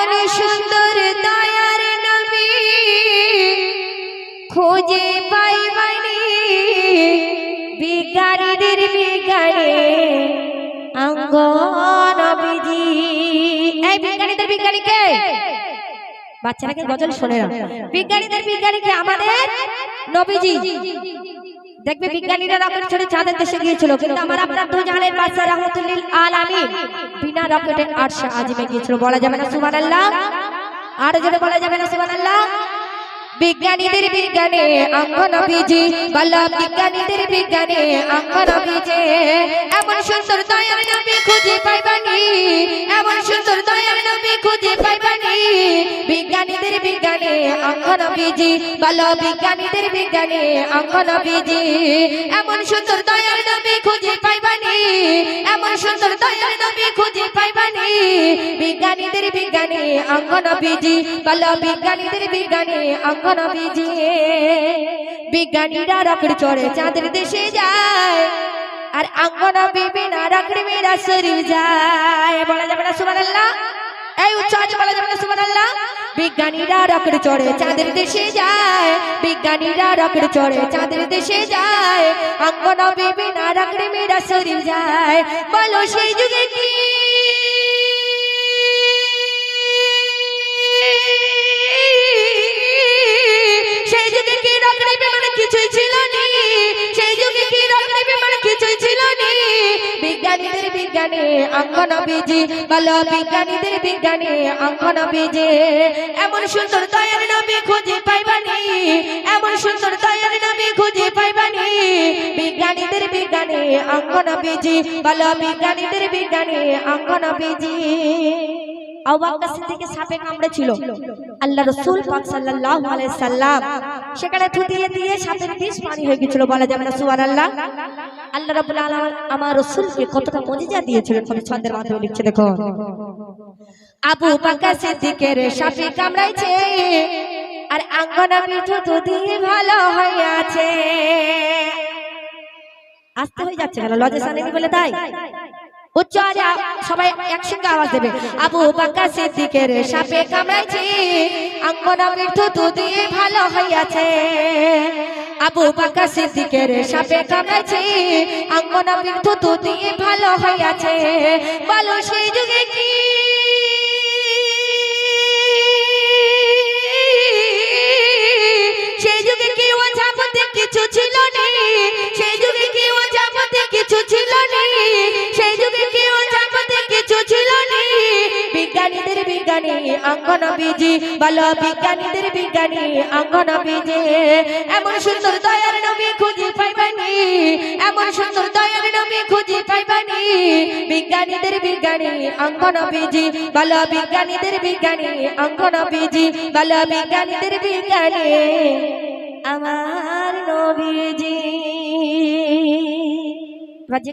এমন সুন্দর দায়ার নবী। খোঁজে পাই মানে বিজ্ঞানীদের বিজ্ঞানে অঙ্গ নবীজি। এই বিজ্ঞানীদের বিজ্ঞানীকে বাচ্চারা কি গজল শোনে না? বিজ্ঞানীদের বিজ্ঞানীকে আমাদের নবীজি? দেখবে বিজ্ঞানীরা রকেট ছেড়ে চাঁদের দেশে গিয়েছিল কিন্তু আমার আপনার দু জাহানের বাদশা রহমতুল্লিল আলামিন বিনা রকেটে আটশা আজিমে গিয়েছিল। বলা যাবে না সুবহানাল্লাহ? আর জোরে বলা যাবে না সুবহানাল্লাহ? বিজ্ঞানীদের বিজ্ঞানে অঙ্গ নবীজি বল্লা বিজ্ঞানীদের বিজ্ঞানে অঙ্গ নবীজি এমন সুন্দর দয়ার নবী খুঁজে পাইবানি এমন সুন্দর বিজ্ঞানীদের বিজ্ঞানে অঙ্গ নবীজি বল্লা বিজ্ঞানীদের বিজ্ঞানে অঙ্গ নবীজি এমন সুন্দর দয়ার নবী খুঁজে পাইবানি, এমন সুন্দর দয়ার নবী খুঁজে পাইবানি। বিজ্ঞানীদের বিজ্ঞানে অঙ্গ নবীজি বল্লা বিজ্ঞানীদের বিজ্ঞানে অঙ্গ নবীজি বিজ্ঞানীরা রকেট চড়ে চাঁদের দেশে যায়, আর অঙ্গনা বিবিনা রকেট মেরা শরীর যায়। বলা যাবে না, সুবহানাল্লাহ। এই উচ্চ আজ বলা যাবে সুবহানাল্লাহ। বিজ্ঞানীরা রকেট চড়ে চাঁদের দেশে যায়। বিজ্ঞানীরা রকেট চড়ে চাঁদের দেশে যায়। অঙ্গনা বিবিনা রকেট মেরা শরীর যায়। বলো সেই যুগে কি বিজ্ঞানী অঙ্গন বেজে ভালো বিজ্ঞানীদের বিজ্ঞানী অঙ্গন বেজে। এমন সুন্দর দয়ার নবী খুঁজে পাইবানি, এমন সুন্দর দয়ার নবী খুঁজে পাইবানি। বিজ্ঞানীদের বিজ্ঞানী অঙ্গন বেজে ভালো বিজ্ঞানীদের বিজ্ঞানী অঙ্গন বীজি। আবাক্কা কামড়েছিল। আল্লাহ রসুল পাক সাল্লাল্লাহু সেখানে থুতিয়ে দিয়ে সাপের বিষ পানি হয়ে গিয়েছিল বলা যাবে না, সুবহানাল্লাহ। আল্লাহ রাব্বুল আলামিন আমার কতটা মুজিজা দিয়েছিলেন কবি ছন্দের দেখো। আবু বকর সিদ্দিকের সাপে কামড়াইছে, আর আঙ্গনা পিঠু তো ভালো হয়ে আছে আসতে হয়ে যাচ্ছে কেন? লজে সানেনি বলে তাই? উচ্চ আওয়াজে সবাই একসঙ্গে আওয়াজ দেবে। আবু বাক্কা সিদ্দিকের সাপে কামড়াইছে, আঙ্গনা মৃত্যু দিয়ে ভালো হইয়াছে। আবু বাক্কা সিদ্দিকের সাপে কামড়াইছে, আঙ্গনা মৃত্যু দিয়ে ভালো হইয়াছে। বলো সেই যুগে কি বিজ্ঞানী অঙ্গন বীজি বলো বিজ্ঞানীদের বিজ্ঞানী অঙ্গন বীজি এমন সুন্দর দয়ার নবী খুঁজে পাইবানি, এমন সুন্দর দয়ার নবী খুঁজে পাইবানি। বিজ্ঞানীদের বিজ্ঞানী অঙ্গন বীজি বলো বিজ্ঞানীদের বিজ্ঞানী অঙ্গন বীজি বলো বিজ্ঞানীদের বিজ্ঞানী। আমার নবীজি।